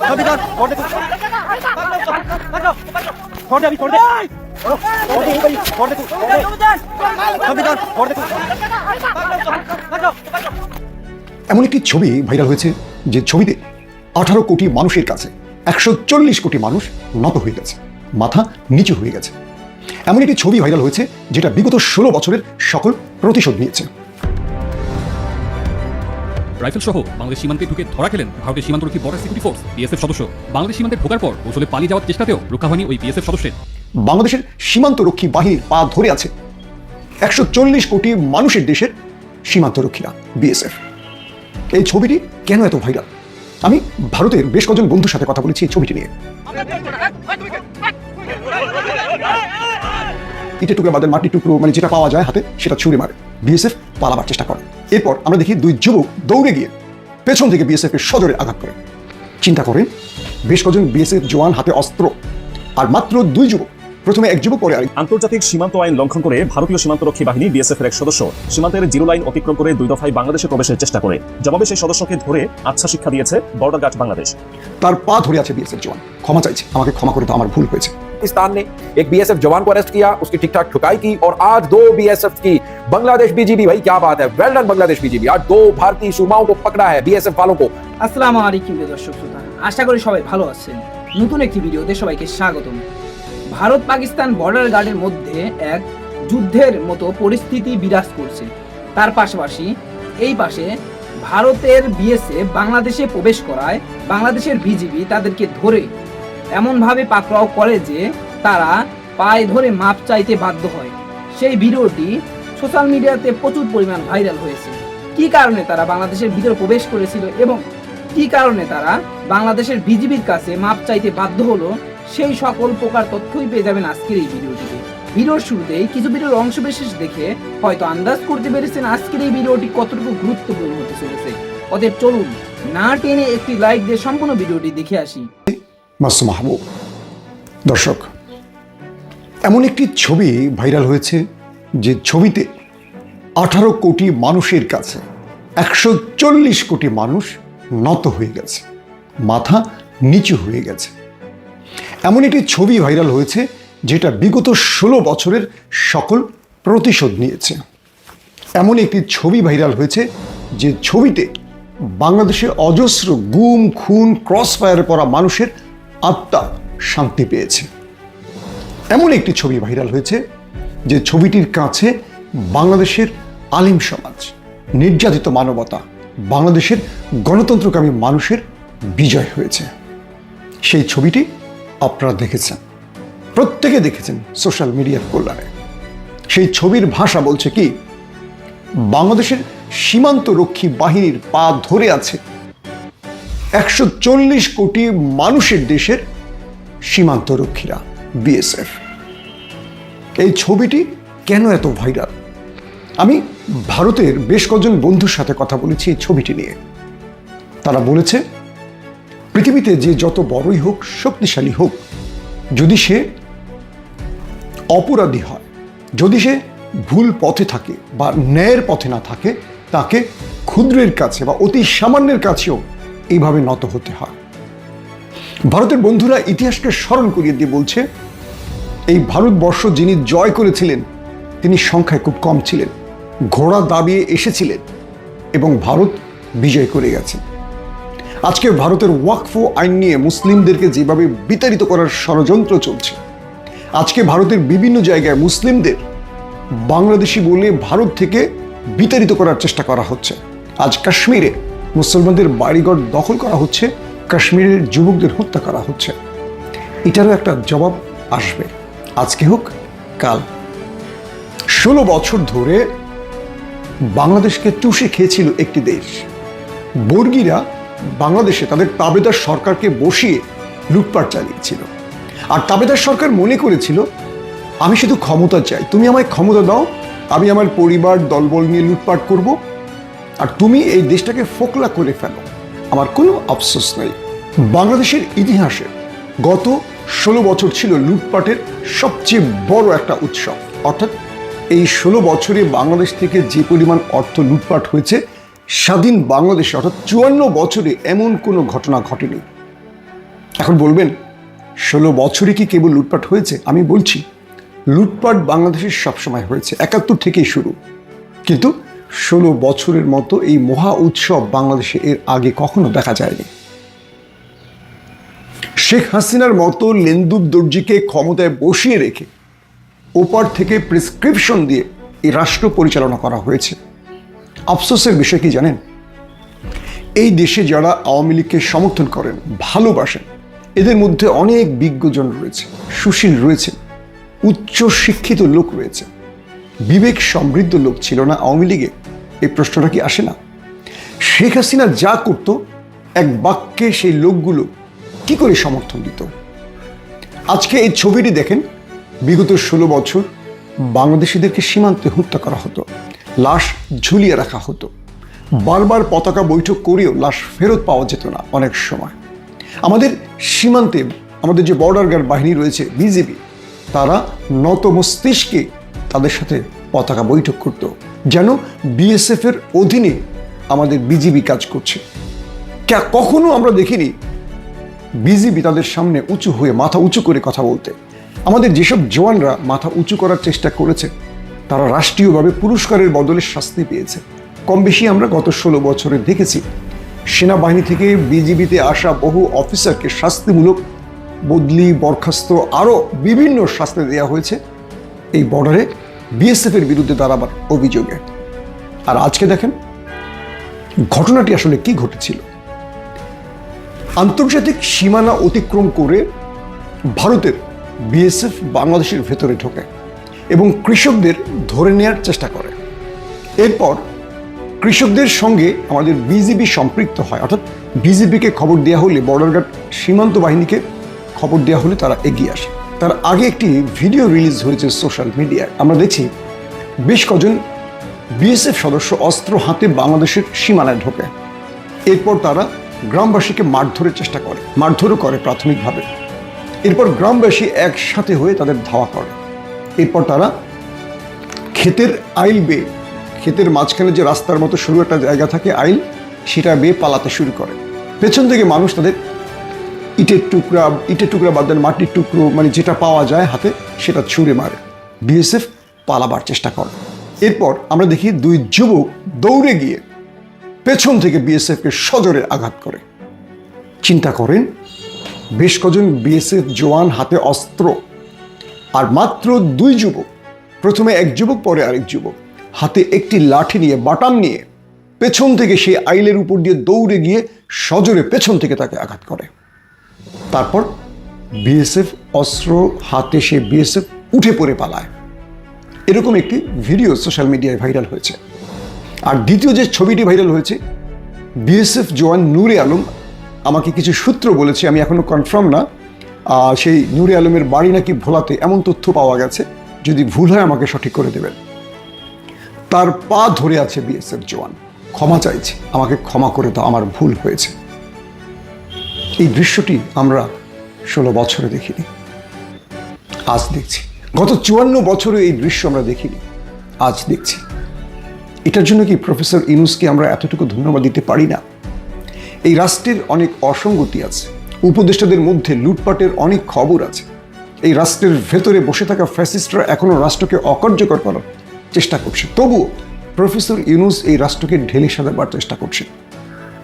দে। দে দে। দে দে। এমন একটি ছবি ভাইরাল হয়েছে যে ছবিতে আঠারো কোটি মানুষের কাছে একশো চল্লিশ কোটি মানুষ নত হয়ে গেছে মাথা নিচু হয়ে গেছে। এমন একটি ছবি ভাইরাল হয়েছে যেটা বিগত ষোলো বছরের সকল প্রতিশোধ নিয়েছে। রাইফেল সহ বাংলাদেশ সীমান্তে ঢুকে ধরা খেলেন ভারতের সীমান্তরক্ষী বর্ডার সিকিউরিটি ফোর্স, বিএসএফ সদস্য। বাংলাদেশ সীমান্তে ঢোকার পর কৌশলে পালিয়ে যাওয়ার চেষ্টাতেও রক্ষা হয়নি ওই বিএসএফ সদস্যের। বাংলাদেশের সীমান্তরক্ষী বাহিনীর পা ধরে আছে একশো চল্লিশ কোটি মানুষের দেশের সীমান্তরক্ষীরা বিএসএফ। এই ছবিটি কেন এত ভাইরাল? আমি ভারতের বেশ কজন বন্ধুর সাথে কথা বলেছি এই ছবিটি নিয়ে। ইটে টুকরো বাদের মাটি টুকরো মানে যেটা পাওয়া যায় হাতে, সেটা ছুঁড়ে মারে। বিএসএফ পালাবার চেষ্টা করে। এরপর আমরা দেখি দুই যুবক দৌড়ে গিয়ে পেছন থেকে বিএসএফ এর সজোরে আঘাত করে চিন্তা করেন বেশ কজন বিএসএফ জওয়ান হাতে অস্ত্র আর মাত্র দুই যুবক প্রথমে এক যুবক পরে আরেক আন্তর্জাতিক সীমান্ত আইন লঙ্ঘন করে ভারতীয় সীমান্তরক্ষী বাহিনী বিএসএফ এর এক সদস্য সীমান্তের জিরো লাইন অতিক্রম করে দুই দফায় বাংলাদেশে প্রবেশের চেষ্টা করে জবাবে সেই সদস্যকে ধরে আচ্ছা শিক্ষা দিয়েছে বর্ডার গার্ড বাংলাদেশ তার পা ধরে আছে বিএসএফ জওয়ান ক্ষমা চাইছে আমাকে ক্ষমা করে তো আমার ভুল হয়েছে पाकिस्तान ने एक बीएसएफ जवान को अरेस्ट किया उसकी ठीक ठाक ठुकाई की और आज दो बीएसएफ की बांग्लादेश बीजीबी भाई क्या बात है वेल डन बांग्लादेश बीजीबी आज दो भारतीय सुमाओं को पकड़ा है बीएसएफ वालों को আসসালামু আলাইকুম প্রিয় দর্শক শ্রোতা আশা করি সবাই ভালো আছেন নতুন একটি ভিডিওতে সবাইকে স্বাগতম ভারত পাকিস্তান বর্ডার গার্ডের মধ্যে এক যুদ্ধের মতো পরিস্থিতি বিরাজ করছে তার পাশাপাশি এই পাশে ভারতের বিএসএফ বাংলাদেশে প্রবেশ করায় বাংলাদেশের বিজিবি তাদেরকে ধরে এমনভাবে পাকড়াও করে যে তারা পায়ে ধরে মাপ চাইতে বাধ্য হয় সেই ভিডিওটি সোশ্যাল মিডিয়াতে প্রচুর পরিমাণ ভাইরাল হয়েছে। কি কারণে তারা বাংলাদেশের ভিতরে প্রবেশ করেছিল এবং কি কারণে তারা বাংলাদেশের বিজিবির কাছে মাপ চাইতে বাধ্য হলো, সেই সকল প্রকার তথ্যই পেয়ে যাবেন আজকের এই ভিডিওটিতে ভিডিওর শুরুতেই কিছু ভিডিওর অংশ বিশেষ দেখে হয়তো আন্দাজ করতে পেরেছেন আজকের এই ভিডিওটি কতটুকু গুরুত্বপূর্ণ হতে চলেছে। অতএব চলুন না টেনে একটি লাইক দিয়ে সম্পূর্ণ ভিডিওটি দেখে আসি। দর্শক, এমন একটি ছবি ভাইরাল হয়েছে যে ছবিতে আঠারো কোটি মানুষের কাছে, একশো চল্লিশ কোটি মানুষ নত হয়ে গেছে, মাথা নিচু হয়ে গেছে। এমন একটি ছবি ভাইরাল হয়েছে, যেটা বিগত ষোলো বছরের সকল প্রতিশোধ নিয়েছে। এমন একটি ছবি ভাইরাল হয়েছে, যে ছবিতে বাংলাদেশে অজস্র গুম, খুন ক্রস ফায়ারে পড়া মানুষের আত্মা শান্তি পেয়েছে। এমন একটি ছবি ভাইরাল হয়েছে, যে ছবিটির কাছে বাংলাদেশের আলিম সমাজ, নির্যাতিত মানবতা বাংলাদেশের গণতন্ত্রকামী মানুষের বিজয় হয়েছে। সেই ছবিটি আপনারা দেখেছেন। প্রত্যেকে দেখেছেন সোশ্যাল মিডিয়ার কল্যাণে। সেই ছবির ভাষা বলছে কি, বাংলাদেশের সীমান্ত রক্ষী বাহিনীর পা ধরে আছে একশো চল্লিশ কোটি মানুষের দেশের সীমান্ত রক্ষীরা বিএসএফ। এই ছবিটি কেন এত ভাইরাল? আমি ভারতের বেশ কজন বন্ধুর সাথে কথা বলেছি এই ছবিটি নিয়ে। তারা বলেছে, পৃথিবীতে যে যত বড়ই হোক, শক্তিশালী হোক, যদি সে অপরাধী হয়, যদি সে ভুল পথে থাকে বা ন্যায়ের পথে না থাকে, তাকে ক্ষুদ্রের কাছে বা অতি সামান্যের কাছেও এইভাবে নত হতে হয়। ভারতের বন্ধুরা ইতিহাসকে স্মরণ করিয়ে দিয়ে বলছে, এই ভারতবর্ষ যিনি জয় করেছিলেন, তিনি সংখ্যায় খুব কম ছিলেন। ঘোড়া দাবিয়ে এসেছিলেন এবং ভারত বিজয় করে গেছে। আজকে ভারতের ওয়াকফ আইন নিয়ে মুসলিমদেরকে যেভাবে বিতাড়িত করার ষড়যন্ত্র চলছে, আজকে ভারতের বিভিন্ন জায়গায় মুসলিমদের বাংলাদেশি বলে ভারত থেকে বিতাড়িত করার চেষ্টা করা হচ্ছে। আজ কাশ্মীরে মুসলমানদের বাড়িঘর দখল করা হচ্ছে, কাশ্মীরের যুবকদের হত্যা করা হচ্ছে। এটারও একটা জবাব আসবে। আজকে হোক কাল। ষোলো বছর ধরে বাংলাদেশকে চুষে খেয়েছিল একটি দেশ। বর্গীরা বাংলাদেশে তাদের তাবেদার সরকারকে বসিয়ে লুটপাট চালিয়েছিল। আর তাবেদার সরকার মনে করেছিল, আমি শুধু ক্ষমতা চাই। তুমি আমায় ক্ষমতা দাও, আমি আমার পরিবার, দলবল নিয়ে লুটপাট করব। আর তুমি এই দেশটাকে ফোকলা করে ফেলো। আমার কোনো আফসোস নেই। বাংলাদেশের ইতিহাসে গত ষোলো বছর ছিল লুটপাটের সবচেয়ে বড় একটা উৎসব, অর্থাৎ এই ষোলো বছরে বাংলাদেশ থেকে যে পরিমাণ অর্থ লুটপাট হয়েছে, স্বাধীন বাংলাদেশে অর্থাৎ চুয়ান্ন বছরে এমন কোনো ঘটনা ঘটেনি। এখন বলবেন, ষোলো বছরে কি কেবল লুটপাট হয়েছে? আমি বলছি, লুটপাট বাংলাদেশের সবসময় হয়েছে, একাত্তর থেকেই শুরু। কিন্তু ষোলো বছরের মতো এই মহা উৎসব বাংলাদেশে এর আগে কখনো দেখা যায়নি। শেখ হাসিনার মতো লেন্দুব দর্জিকে ক্ষমতায় বসিয়ে রেখে ওপার থেকে প্রেসক্রিপশন দিয়ে এই রাষ্ট্র পরিচালনা করা হয়েছে। আফসোসের বিষয় কি জানেন? এই দেশে যারা আওয়ামী লীগকে সমর্থন করেন, ভালোবাসেন, এদের মধ্যে অনেক বিজ্ঞজন রয়েছে, সুশীল রয়েছে, উচ্চ শিক্ষিত লোক রয়েছে। বিবেক সমৃদ্ধ লোক ছিল না আওয়ামী লীগে, এই প্রশ্নটা কি আসে না? শেখ হাসিনা যা করত, এক বাক্যে সেই লোকগুলো কি করে সমর্থন দিত? আজকে এই ছবিটি দেখেন বিগত ষোলো বছর বাংলাদেশিদেরকে সীমান্তে হত্যা করা হতো, লাশ ঝুলিয়ে রাখা হতো। বারবার পতাকা বৈঠক করেও লাশ ফেরত পাওয়া যেত না অনেক সময়। আমাদের সীমান্তে আমাদের যে বর্ডার গার্ড বাহিনী রয়েছে বিজেপি তারা নত মস্তিষ্কে তাদের সাথে পতাকা বৈঠক করত, যেন বিএসএফ এর অধীনে আমাদের বিজিবি কাজ করছে। কখনো আমরা দেখিনি বিজিবি তাদের সামনে উঁচু হয়ে মাথা উঁচু করে কথা বলতে। আমাদের যেসব জওয়ানরা মাথা উঁচু করার চেষ্টা করেছে, তারা রাষ্ট্রীয়ভাবে পুরস্কারের বদলে শাস্তি পেয়েছে। কম বেশি আমরা গত ষোলো বছরে দেখেছি, সেনাবাহিনী থেকে বিজিবিতে আসা বহু অফিসারকে শাস্তিমূলক বদলি, বরখাস্ত, আরও বিভিন্ন শাস্তি দেওয়া হয়েছে। এই বর্ডারে বিএসএফ এর বিরুদ্ধে দাঁড়াবার অভিযোগে। আর আজকে দেখেন, ঘটনাটি আসলে কি ঘটেছিল? আন্তর্জাতিক সীমানা অতিক্রম করে ভারতের বিএসএফ বাংলাদেশের ভেতরে ঢোকে এবং কৃষকদের ধরে নেয়ার চেষ্টা করে। এরপর কৃষকদের সঙ্গে আমাদের বিজিবি সম্পৃক্ত হয়। অর্থাৎ বিজিবিকে খবর দেওয়া হলে বর্ডার সীমান্ত বাহিনীকে খবর দেওয়া হলে তারা এগিয়ে আসে। তার আগে একটি ভিডিও রিলিজ হয়েছে সোশ্যাল মিডিয়ায়। আমরা দেখছি বেশ কজন বিএসএফ সদস্য অস্ত্র হাতে বাংলাদেশের সীমানায় ঢোকে। এরপর তারা গ্রামবাসীকে মারধরের চেষ্টা করে, মারধরও করে প্রাথমিকভাবে। এরপর গ্রামবাসী একসাথে হয়ে তাদের ধাওয়া করে। এরপর তারা ক্ষেতের আইল বেয়ে, ক্ষেতের মাঝখানে যে রাস্তার মতো সরু একটা জায়গা থাকে আইল, সেটা বেয়ে পালাতে শুরু করে। পেছন থেকে মানুষ তাদের ইটের টুকরা ইটের টুকরা বাদ দেন, মাটির টুকরো মানে যেটা পাওয়া যায় হাতে, সেটা ছুঁড়ে মারে। বিএসএফ পালাবার চেষ্টা করে। এরপর আমরা দেখি দুই যুবক দৌড়ে গিয়ে পেছন থেকে বিএসএফকে সজোরে আঘাত করে। চিন্তা করেন বেশ কজন বিএসএফ জওয়ান হাতে অস্ত্র? আর মাত্র দুই যুবক, প্রথমে এক যুবক, পরে আরেক যুবক, হাতে একটি লাঠি নিয়ে, বাটাম নিয়ে পেছন থেকে সেই আইলের উপর দিয়ে দৌড়ে গিয়ে সজোরে পেছন থেকে তাকে আঘাত করে। তারপর বিএসএফ অস্ত্র হাতে সে বিএসএফ উঠে পড়ে পালায়। এরকম একটি ভিডিও সোশ্যাল মিডিয়ায় ভাইরাল হয়েছে। আর দ্বিতীয় যে ছবিটি ভাইরাল হয়েছে, বিএসএফ জওয়ান নূরে আলম আমাকে কিছু সূত্র বলেছে, আমি এখনও কনফার্ম না। সেই নূরে আলমের বাড়ি নাকি ভোলাতে এমন তথ্য পাওয়া গেছে, যদি ভুল হয় আমাকে সঠিক করে দেবেন। তার পা ধরে আছে বিএসএফ জওয়ান। ক্ষমা চাইছে, আমাকে ক্ষমা করে দাও, আমার ভুল হয়েছে। এই দৃশ্যটি আমরা ষোলো বছরে দেখিনি। আজ দেখছি। গত চুয়ান্ন বছরে এই দৃশ্য আমরা দেখিনি। আজ দেখছি। এটার জন্য কি প্রফেসর ইনুসকে আমরা এতটুকু ধন্যবাদ দিতে পারি না? এই রাষ্ট্রের অনেক অসঙ্গতি আছে। উপদেষ্টাদের মধ্যে লুটপাটের অনেক খবর আছে। এই রাষ্ট্রের ভেতরে বসে থাকা ফ্যাসিস্টরা এখনও রাষ্ট্রকে অকার্যকর করার চেষ্টা করছে। তবুও প্রফেসর ইউনুস এই রাষ্ট্রকে ঢেলে সাজাবার চেষ্টা করছে।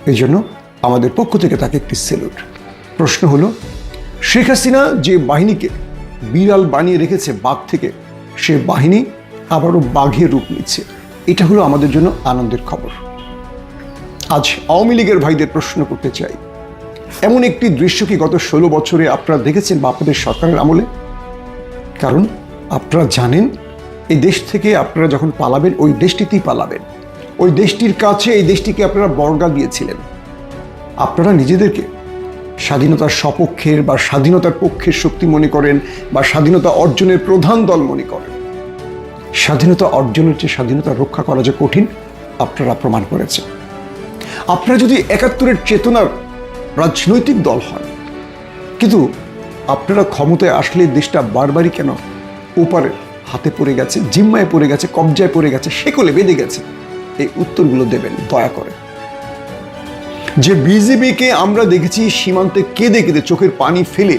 এই জন্য আমাদের পক্ষ থেকে তাকে একটি সেলুট। প্রশ্ন হলো, শেখ হাসিনা যে বাহিনীকে বিড়াল বানিয়ে রেখেছে বাঘ থেকে, সে বাহিনী আবারও বাঘের রূপ নিচ্ছে। এটা হলো আমাদের জন্য আনন্দের খবর। আজ আওয়ামী লীগের ভাইদের প্রশ্ন করতে চাই। এমন একটি দৃশ্য কি গত ষোলো বছরে আপনারা দেখেছেন বা আপনাদের সরকারের আমলে? কারণ আপনারা জানেন, এই দেশ থেকে আপনারা যখন পালাবেন, ওই দেশটিতেই পালাবেন। ওই দেশটির কাছে এই দেশটিকে আপনারা বর্গা দিয়েছিলেন। আপনারা নিজেদেরকে স্বাধীনতার সপক্ষের বা স্বাধীনতার পক্ষের শক্তি মনে করেন বা স্বাধীনতা অর্জনের প্রধান দল মনে করেন। স্বাধীনতা অর্জনের চেয়ে স্বাধীনতা রক্ষা করা যে কঠিন, আপনারা প্রমাণ করেছেন। আপনারা যদি একাত্তরের চেতনার রাজনৈতিক দল হন, কিন্তু আপনারা ক্ষমতায় আসলে দেশটা বারবারই কেন ওপারে হাতে পড়ে গেছে, জিম্মায় পড়ে গেছে, কবজায় পড়ে গেছে, সেকলে বেঁধে গেছে? এই উত্তরগুলো দেবেন, দয়া করে। যে বিজিবিকে আমরা দেখেছি সীমান্তে কেঁদে কেঁদে চোখের পানি ফেলে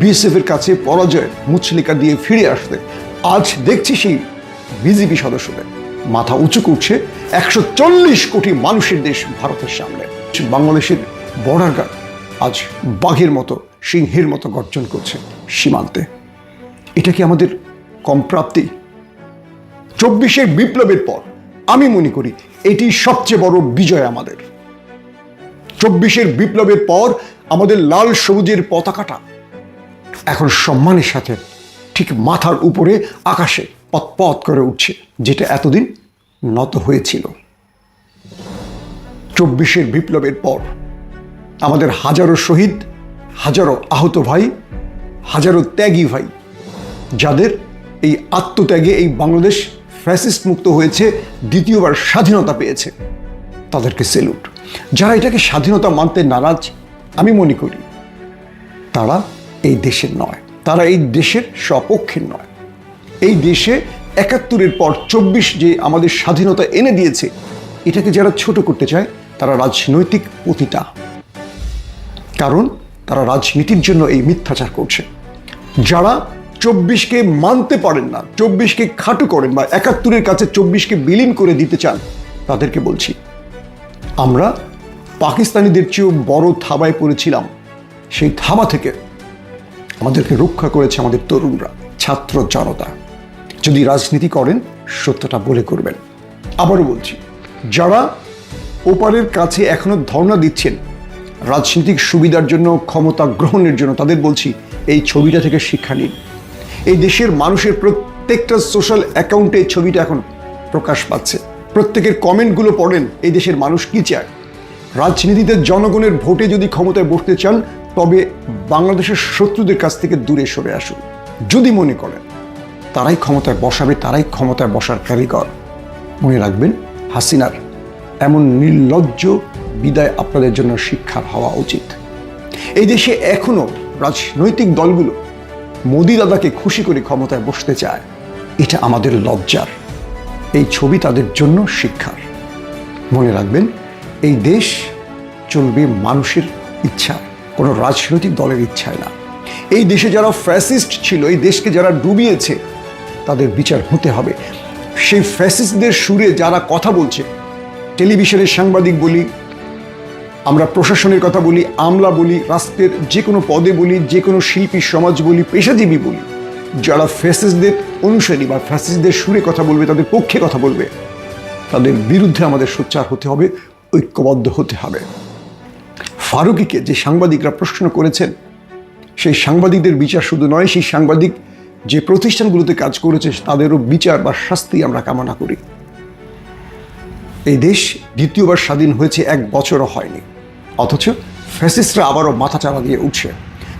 বিএসএফ এর কাছে পরাজয়ের মুচলিকা দিয়ে ফিরে আসতে, আজ দেখছি সেই বিজেপি সদস্যদের মাথা উঁচু করছে একশো চল্লিশ কোটি মানুষের দেশ ভারতের সামনে। বাংলাদেশের বর্ডার গার্ড আজ বাঘের মতো, সিংহের মতো গর্জন করছে সীমান্তে। এটা কি আমাদের কম প্রাপ্তি? চব্বিশের বিপ্লবের পর, আমি মনে করি এটি সবচেয়ে বড় বিজয় আমাদের। চব্বিশের বিপ্লবের পর আমাদের লাল সবুজের পতাকাটা এখন সম্মানের সাথে ঠিক মাথার উপরে আকাশে পথ করে উঠছে, যেটা এতদিন নত হয়েছিল। চব্বিশের বিপ্লবের পর আমাদের হাজারো শহীদ, হাজারো আহত ভাই, হাজারো ত্যাগী ভাই, যাদের এই আত্মত্যাগে এই বাংলাদেশ ফ্যাসিস্ট মুক্ত হয়েছে, দ্বিতীয়বার স্বাধীনতা পেয়েছে, তাদেরকে সেলুট। যারা এটাকে স্বাধীনতা মানতে নারাজ, আমি মনে করি তারা এই দেশের নয়, তারা এই দেশের সপক্ষের নয়। এই দেশে একাত্তরের পর চব্বিশ যে আমাদের স্বাধীনতা এনে দিয়েছে, এটাকে যারা ছোট করতে চায়, তারা রাজনৈতিক পতিতা। কারণ তারা রাজনীতির জন্য এই মিথ্যাচার করছে। যারা চব্বিশকে মানতে পারেন না, চব্বিশকে খাটু করেন বা একাত্তরের কাছে চব্বিশকে বিলীন করে দিতে চান, তাদেরকে বলছি, আমরা পাকিস্তানিদের চেয়েও বড় থাবায় পড়েছিলাম। সেই থাবা থেকে আমাদেরকে রক্ষা করেছে আমাদের তরুণরা, ছাত্র জনতা। যদি রাজনীতি করেন, সত্যটা বলে করবেন। আবারও বলছি, যারা ওপারের কাছে এখনও ধর্ণা দিচ্ছেন, রাজনৈতিক সুবিধার জন্য, ক্ষমতা গ্রহণের জন্য, তাদের বলছি, এই ছবিটা থেকে শিক্ষা নিন। এই দেশের মানুষের প্রত্যেকটা সোশ্যাল অ্যাকাউন্টে এই ছবিটা এখন প্রকাশ পাচ্ছে। প্রত্যেকের কমেন্টগুলো পড়েন, এই দেশের মানুষ কী চায়? রাজনীতিতে জনগণের ভোটে যদি ক্ষমতায় বসতে চান, তবে বাংলাদেশের শত্রুদের কাছ থেকে দূরে সরে আসুন। যদি মনে করেন তারাই ক্ষমতায় বসাবে, তারাই ক্ষমতায় বসার কারিগর। মনে রাখবেন, হাসিনার এমন নির্লজ্জ বিদায় আপনাদের জন্য শিক্ষার হওয়া উচিত। এই দেশে এখনও রাজনৈতিক দলগুলো মোদি দাদাকে খুশি করে ক্ষমতায় বসতে চায়, এটা আমাদের লজ্জার। এই ছবি তাদের জন্য শিক্ষার। মনে রাখবেন, এই দেশ চলবে মানুষের ইচ্ছা, কোনো রাজনৈতিক দলের ইচ্ছায় না। এই দেশে যারা ফ্যাসিস্ট ছিল, এই দেশকে যারা ডুবিয়েছে তাদের বিচার হতে হবে। সেই ফ্যাসিস্টদের সুরে যারা কথা বলছে, টেলিভিশনের সাংবাদিক বলি, আমরা প্রশাসনের কথা বলি, আমলা বলি, রাষ্ট্রের যে কোনো পদে বলি যে কোনো শিল্পী, সমাজ বলি, পেশাজীবী বলি, যারা ফ্যাসিসদের অনুসারী বা ফ্যাসিসদের সুরে কথা বলবে, তাদের পক্ষে কথা বলবে, তাদের বিরুদ্ধে আমাদের সোচ্চার হতে হবে, ঐক্যবদ্ধ হতে হবে। ফারুকিকে যে সাংবাদিকরা প্রশ্ন করেছেন, সেই সাংবাদিকদের বিচার শুধু নয়, সেই সাংবাদিক যে প্রতিষ্ঠানগুলোতে কাজ করেছে, তাদেরও বিচার বা শাস্তি আমরা কামনা করি। এই দেশ দ্বিতীয়বার স্বাধীন হয়েছে এক বছরও হয়নি। অথচ ফ্যাসিস্টরা আবারও মাথা চালা দিয়ে উঠছে।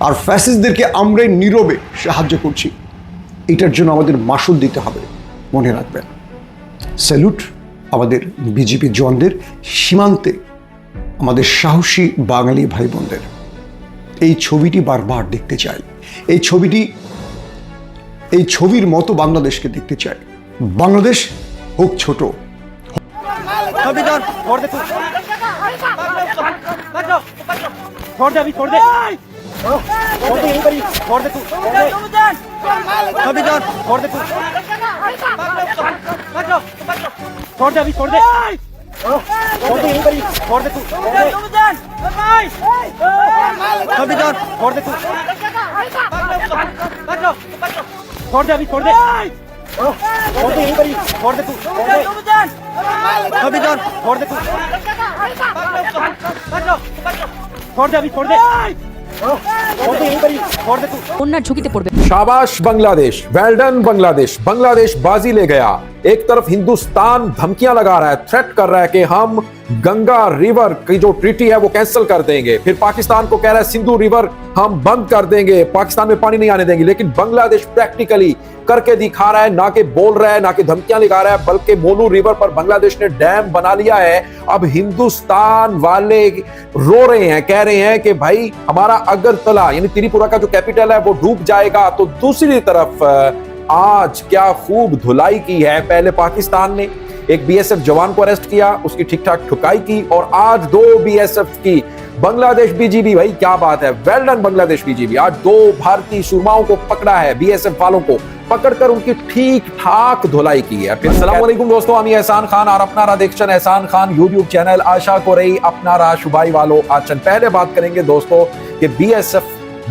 আর ফ্যাসিস্টদেরকে আমরাই নীরবে সাহায্য করছি। এটার জন্য আমাদের মাসুল দিতে হবে, মনে রাখবেন। স্যালুট আমাদের বিজেপি জওয়ানদের সীমান্তে আমাদের সাহসী বাঙালি ভাই বোনদের এই ছবিটি বারবার দেখতে চাই। এই ছবিটি এই ছবির মতো বাংলাদেশকে দেখতে চাই। বাংলাদেশ হোক ছোট। Hadi gel. Orada tut. छोड़ दे अभी छोड़ दे छोड़ दे यहीं पर ही छोड़ दे तू संविधान छोड़ दे तू छोड़ दे अभी छोड़ दे छोड़ दे यहीं पर ही छोड़ दे तू संविधान छोड़ दे तू छोड़ दे अभी छोड़ दे छोड़ दे यहीं पर ही छोड़ दे तू संविधान छोड़ दे तू छोड़ दे अभी छोड़ दे छोड़ दे यहीं पर ही छोड़ दे तू বন্যার ঝুঁকিতে পড়বে शाबाश बांग्लादेश वेल डन बांग्लादेश बांग्लादेश बाजी ले गया एक तरफ हिंदुस्तान धमकियां लगा रहा है थ्रेट कर रहा है कि हम गंगा रिवर की जो ट्रीटी है वो कैंसिल कर देंगे फिर पाकिस्तान को कह रहा है सिंधु रिवर हम बंद कर देंगे पाकिस्तान में पानी नहीं आने देंगे लेकिन बांग्लादेश प्रैक्टिकली करके दिखा रहा है, ना कि बोल रहा है, ना कि धमकियाँ दिखा रहा है, बल्कि मोनू रिवर पर बांग्लादेश ने डैम बना लिया है। अब हिंदुस्तान वाले रो रहे हैं, कह रहे हैं कि भाई, हमारा अगरतला, यानी त्रिपुरा का जो कैपिटल है, वो डूब जाएगा। तो दूसरी तरफ़ आज क्या खूब धुलाई की है। पहले पाकिस्तान ने एक बीएसएफ जवान को अरेस्ट किया, उसकी ठीक ठाक ठुकाई की, और आज दो बीएसएफ की, बांग्लादेश बीजीबी भाई, क्या बात है। वेल डन बांग्लादेश बीजीबी आज दो भारतीय सुरमाओं को पकड़ा है बीएसएफ वालों को। पकड़कर उनकी ठीक ठाक धुलाई की है। फिर दोस्तों हम एहसान खान और अपना राधेक्षण एहसान खान यूट्यूब चैनल आशा को रही अपना रा शुभाई वालो आचन। पहले बात करेंगे दोस्तों कि बीएसएफ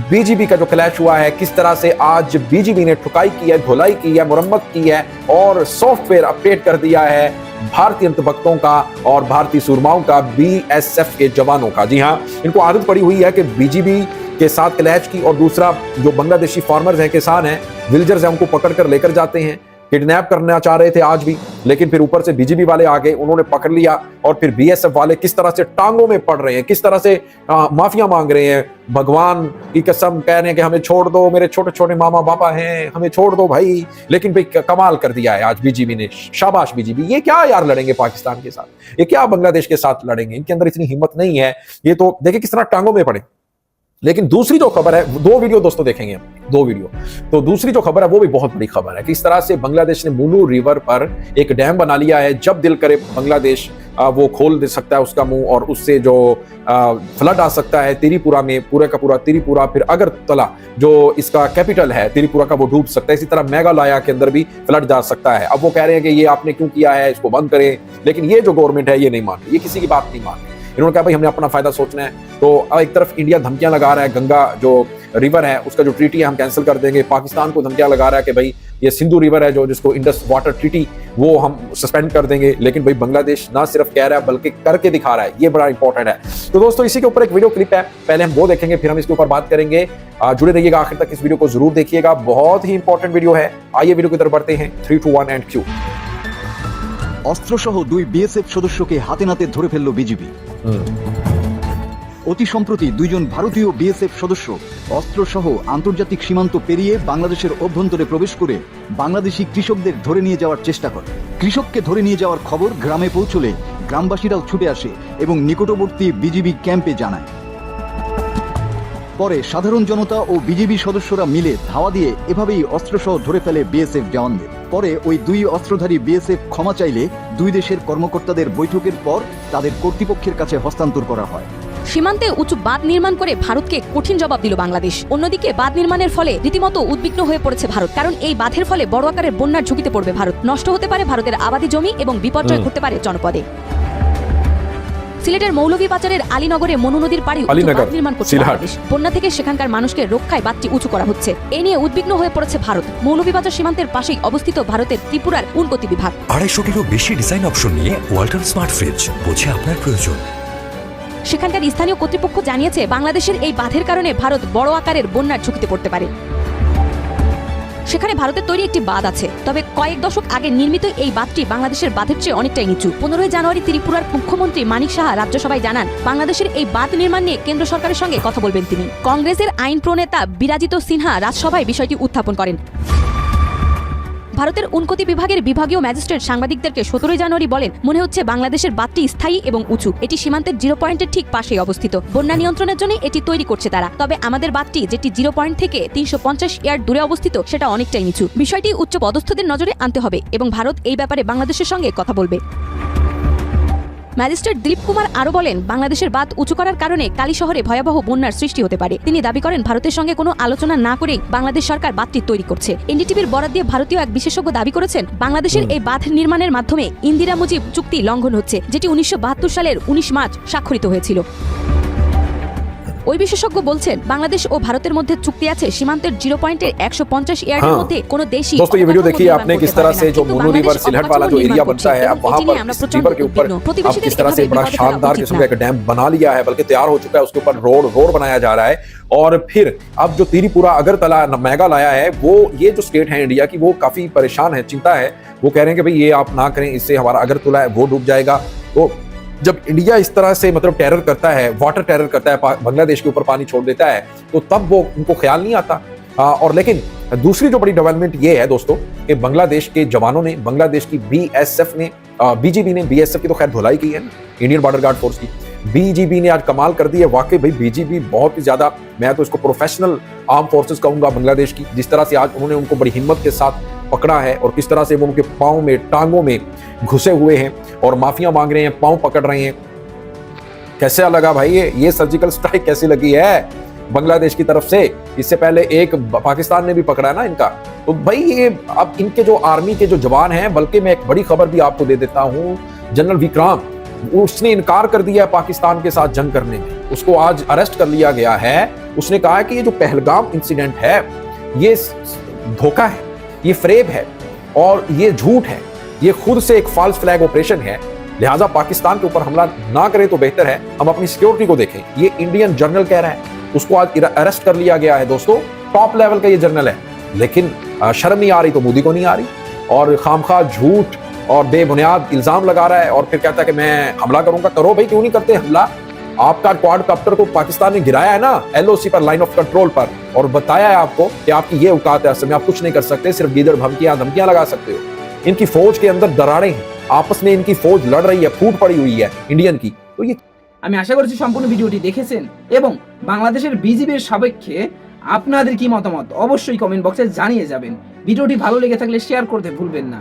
बीजीबी का जो क्लैश हुआ है, किस तरह से आज बीजीबी ने ठुकाई की है, धुलाई की है, मुरम्मत की है और सॉफ्टवेयर अपडेट कर दिया है। भारतीय अंतभक्तों का और भारतीय सुरमाओं का बीएसएफ के जवानों का। जी हाँ इनको आदत पड़ी हुई है कि बीजीबी के साथ क्लैच की और दूसरा जो बांग्लादेशी फार्मर्स हैं, किसान हैं विल्जर्स हैं, उनको पकड़ कर लेकर जाते हैं। किडनैप करना चाह रहे थे आज भी, लेकिन फिर ऊपर से बीजेपी वाले आ गए, उन्होंने पकड़ लिया और फिर बीएसएफ वाले किस तरह से टांगों में पड़ रहे हैं, किस तरह से माफिया मांग रहे हैं, भगवान की कसम कह रहे हैं कि हमें छोड़ दो, मेरे छोटे छोटे मामा पापा हैं, हमें छोड़ दो भाई, लेकिन भाई कमाल कर दिया है आज बीजेपी ने, शाबाश बीजेपी ये क्या यार लड़ेंगे पाकिस्तान के साथ, ये क्या बांग्लादेश के साथ लड़ेंगे, इनके अंदर इतनी हिम्मत नहीं है, ये तो देखिए किस तरह टांगों में पड़े। लेकिन दूसरी जो खबर है, दो वीडियो दोस्तों देखेंगे दो वीडियो। तो दूसरी जो खबर है, वो भी बहुत बड़ी खबर है किस तरह से बांग्लादेश ने मुनू रिवर पर एक डैम बना लिया है। जब दिल करे बांग्लादेश वो खोल दे सकता है उसका मुँह और उससे जो फ्लड आ सकता है त्रिपुरा में, पूरा का पूरा त्रिपुरा। फिर अगरतला, जो इसका कैपिटल है, त्रिपुरा का वो डूब सकता है। इसी तरह मेघालया के अंदर भी फ्लड जा सकता है। अब वो कह रहे हैं कि ये आपने क्यों किया है, इसको बंद करें। लेकिन ये जो गवर्नमेंट है, ये नहीं मान रही ये किसी की बात नहीं मान रही इन्होंने कहा, भाई, हमने अपना फ़ायदा सोचना है। तो अब एक तरफ़ इंडिया धमकियाँ लगा रहा है, गंगा जो रिवर है, उसका जो ट्रीटी है, हम कैंसिल कर देंगे। पाकिस्तान को धमकियाँ लगा रहा है कि, भाई, ये सिंधु रिवर है जो, जिसको इंडस वाटर ट्रीटी, वो हम सस्पेंड कर देंगे। लेकिन, भाई, बांग्लादेश ना सिर्फ़ कह रहा है, बल्कि करके दिखा रहा है। ये बड़ा इंपॉर्टेंट है। तो दोस्तों, इसी के ऊपर एक वीडियो क्लिप है। पहले हम वो देखेंगे, फिर हम इसके ऊपर बात करेंगे। जुड़े रहिएगा, आखिर तक इस वीडियो को ज़रूर देखिएगा। बहुत ही इंपॉर्टेंट वीडियो है। आइए वीडियो की तरफ़ बढ़ते हैं। Three two one and Q অস্ত্রসহ দুই বিএসএফ সদস্যকে হাতে নাতে ধরে ফেলল বিজিবি। অতি সম্প্রতি দুইজন ভারতীয় বিএসএফ সদস্য অস্ত্রসহ আন্তর্জাতিক সীমান্ত পেরিয়ে বাংলাদেশের অভ্যন্তরে প্রবেশ করে বাংলাদেশি কৃষকদের ধরে নিয়ে যাওয়ার চেষ্টা করে। কৃষককে ধরে নিয়ে যাওয়ার খবর গ্রামে পৌঁছলে গ্রামবাসীরাও ছুটে আসে এবং নিকটবর্তী বিজিবি ক্যাম্পে জানায়। পরে সাধারণ জনতা ও বিজিবি সদস্যরা মিলে ধাওয়া দিয়ে এভাবেই অস্ত্রসহ ধরে ফেলে বিএসএফ জওয়ানদের। পরে ওই দুই অস্ত্রধারী বিএসএফ ক্ষমা চাইলে দুই দেশের কর্মকর্তাদের বৈঠকের পর তাদের কর্তৃপক্ষের কাছে হস্তান্তর করা হয়। সীমান্তে উঁচু বাঁধ নির্মাণ করে ভারতকে কঠিন জবাব দিল বাংলাদেশ। অন্যদিকে বাঁধ নির্মাণের ফলে রীতিমতো উদ্বিগ্ন হয়ে পড়েছে ভারত কারণ এই বাঁধের ফলে বড় আকারের বন্যার ঝুঁকিতে পড়বে ভারত। নষ্ট হতে পারে ভারতের আবাদি জমি এবং বিপর্যয় ঘটতে পারে জনপদে। সিলেটের মৌলভীবাজারের আলীনগরে মনু নদীর পাড়ে নির্মাণ করছে বাংলাদেশ। বন্যা থেকে সেখানকার মানুষকে রক্ষায় বাঁধটি উঁচু করা হচ্ছে। এ নিয়ে উদ্বিগ্ন হয়ে পড়েছে ভারত। মৌলভীবাজার সীমান্তের পাশেই অবস্থিত ভারতের ত্রিপুরার উনকতি বিভাগ। আড়াইশোটিরও বেশি ডিজাইন অপশন নিয়ে ওয়াল্টন স্মার্ট ফ্রিজ বোঝে আপনার প্রয়োজন। সেখানকার স্থানীয় কর্তৃপক্ষ জানিয়েছে বাংলাদেশের এই বাঁধের কারণে ভারত বড় আকারের বন্যার ঝুঁকিতে পড়তে পারে। সেখানে ভারতের তৈরি একটি বাঁধ আছে। তবে কয়েক দশক আগে নির্মিত এই বাঁধটি বাংলাদেশের বাঁধের চেয়ে অনেকটাই নিচু। পনেরোই জানুয়ারি ত্রিপুরার মুখ্যমন্ত্রী মানিক সাহা রাজ্যসভায় জানান, বাংলাদেশের এই বাঁধ নির্মাণ নিয়ে কেন্দ্র সরকারের সঙ্গে কথা বলবেন তিনি। কংগ্রেসের আইন প্রণেতা বিরাজিত সিনহা রাজসভায় বিষয়টি উত্থাপন করেন। ভারতের উনকতি বিভাগের বিভাগীয় ম্যাজিস্ট্রেট সাংবাদিকদেরকে সতেরোই জানুয়ারি বলেন, মনে হচ্ছে বাংলাদেশের বাঁধটি স্থায়ী এবং উঁচু। এটি সীমান্তের জিরো পয়েন্টের ঠিক পাশেই অবস্থিত। বন্যা নিয়ন্ত্রণের জন্য এটি তৈরি করছে তারা। তবে আমাদের বাঁধটি, যেটি জিরো পয়েন্ট থেকে তিনশো পঞ্চাশ ইয়ার দূরে অবস্থিত, সেটা অনেকটাই নিচু। বিষয়টি উচ্চ পদস্থদের নজরে আনতে হবে এবং ভারত এই ব্যাপারে বাংলাদেশের সঙ্গে কথা বলবে। ম্যাজিস্ট্রেট দিলীপ কুমার আরও বলেন বাংলাদেশের বাদ উঁচু করার কারণে কালী শহরে ভয়াবহ বন্যার সৃষ্টি হতে পারে। তিনি দাবি করেন ভারতের সঙ্গে কোনো আলোচনা না করেই বাংলাদেশ সরকার বাঁধটি তৈরি করছে। এনডিটিভির বরাদ দিয়ে ভারতীয় এক বিশেষজ্ঞ দাবি করেছেন বাংলাদেশের এই বাঁধ নির্মাণের মাধ্যমে ইন্দিরা মুজিব চুক্তি লঙ্ঘন হচ্ছে যেটি উনিশশো বাহাত্তর সালের উনিশ মার্চ স্বাক্ষরিত হয়েছিল। ওই বিশেষজ্ঞ বলছেন বাংলাদেশ ও ভারতের মধ্যে চুক্তি আছে সীমান্তের জিরো পয়েন্টের একশো পঞ্চাশ ইয়ার্ডের हाँ। মধ্যে কোনো দেশই दोस्तों ये वीडियो देखिए आपने किस तरह से जो मोनू रिवर सिलहट वाला जो एरिया बनता है अब वहां पर इस रिवर के ऊपर अब किस तरह से बड़ा शानदार किस्म का एक डैम बना लिया है बल्कि तैयार हो चुका है उसके ऊपर रोड रोड बनाया जा रहा है और फिर अब जो त्रिपुरा अगरतला मेघालया है वो ये जो स्टेट है इंडिया की वो काफी परेशान है चिंता है वो कह रहे हैं कि भाई ये आप ना करें इससे हमारा अगरतला है वो डूब जाएगा तो जब इंडिया इस तरह से मतलब टेरर करता है वाटर टेरर करता है बांग्लादेश के ऊपर पानी छोड़ देता है तो तब वो उनको ख्याल नहीं आता। आ, और लेकिन दूसरी जो बड़ी डेवलपमेंट ये है दोस्तों कि बांग्लादेश के जवानों ने बांग्लादेश की बीएसएफ ने बीजेपी ने बीएसएफ की तो खैर धुलाई की है इंडियन बॉर्डर गार्ड फोर्स की। बीजीबी ने आज कमाल कर दी है। वाकई भाई बीजीबी बहुत ही ज़्यादा, मैं तो इसको प्रोफेशनल आर्म फोर्सेस कहूँगा बांग्लादेश की, जिस तरह से आज उन्होंने उनको बड़ी हिम्मत के साथ पकड़ा है और किस तरह से वो उनके पाँव में, टांगों में घुसे हुए हैं और माफिया मांग रहे हैं, पाँव पकड़ रहे हैं। कैसा लगा भाई ये? ये सर्जिकल स्ट्राइक कैसी लगी है बांग्लादेश की तरफ़ से? इससे पहले एक पाकिस्तान ने भी पकड़ा ना इनका। तो भाई ये अब इनके जो आर्मी के जो जवान हैं, बल्कि मैं एक बड़ी खबर भी आपको दे देता हूँ जनरल विक्रांत उसने इनकार कर दिया है पाकिस्तान के साथ जंग करने में। उसको आज अरेस्ट कर लिया गया है। उसने कहा है कि ये जो पहलगाम इंसिडेंट है, ये धोखा है, ये फ्रेब है और ये झूठ है। ये खुद से एक फॉल्स फ्लैग ऑपरेशन है। लिहाजा पाकिस्तान के ऊपर हमला ना करें तो बेहतर है। हम अपनी सिक्योरिटी को देखें। ये इंडियन जर्नल कह रहा है। उसको आज अरेस्ट कर लिया गया है दोस्तों। टॉप लेवल का ये जर्नल है। लेकिन शर्म नहीं आ रही तो मोदी को नहीं आ रही। और खामखा झूठ और बेबुनियाद इल्जाम लगा रहा है और फिर कहता है कि मैं हमला करूंगा करो भाई क्यों नहीं करते हमला आपका क्वाड को पाकिस्तान ने गिराया है ना एलओसी पर लाइन ऑफ कंट्रोल पर और बताया है आपको कि आपकी ये औकात है असल में आप कुछ नहीं कर सकते सिर्फ गीदड़ धमकियां धमकियां लगा सकते हो इनकी फौज के अंदर दरारें हैं आपस में इनकी फौज लड़ रही है फूट पड़ी हुई है इंडियन की तो ये আমি আশা করছি সম্পূর্ণ ভিডিওটি দেখেছেন এবং বাংলাদেশের বিজিবির সাপেক্ষে আপনাদের কি মতামত অবশ্যই কমেন্ট বক্সে জানিয়ে যাবেন ভিডিওটি ভালো লেগে থাকলে শেয়ার করতে ভুলবেন না